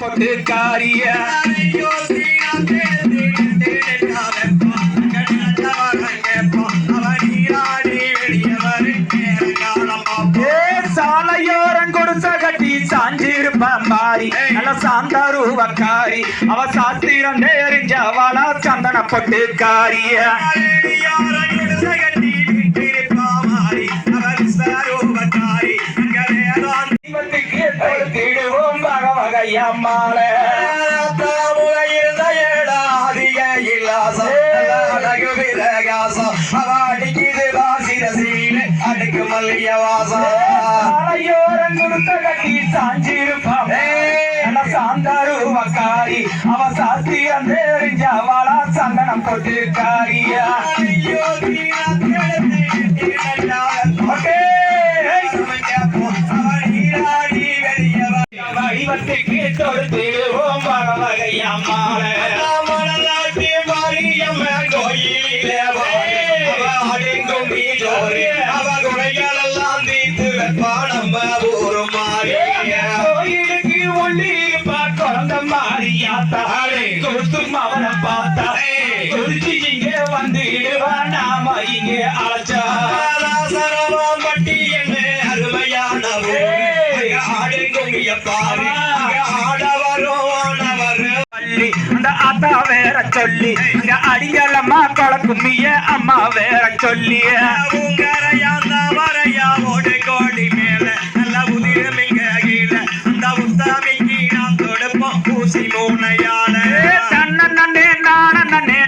பொட்டுக்காரிய ஏ நல்ல சாந்தாரூவக்காரி அவ சாஸ்திரம் தெரிஞ்சவளா சந்தன பொட்டுக்காரிய? கொடுத்திடுவோம் வக வகையம்மாளே அடுக்கு மல்லிய வாசம் சாலையோரம் கொடுத்த கட்டி சாஞ்சிருப்பான் நல்ல சாந்தாரூவக்காரி அவ சாஸ்திரம் தெரிஞ்சவளா சந்தனம் பொட்டுக்காரியா வடிவத்துக்கு தொடுத்திடுவோம் வக வகையம்மாளே கோயிலுக்கு ஒளி இருப்பா குழந்த மாறியாத்தாளே கொடுத்தும் அவனை பார்த்தா குறிச்சி இங்கே வந்துடுவா நாம இங்கே அழைச்சா பாரு சொல்லி இந்த அத்தா வேற சொல்லி இந்த அடியலம்மா குழக்குமிய அம்மா வேற சொல்லி. உங்கரையா வரையா ஓடு கோடி மேல நல்ல உதிரம் இங்க கீழ. இந்த உத்தாமிக்கு நாம் தொடுப்போம் பூசி மூனையால தன்ன நன்னே நான நன்னே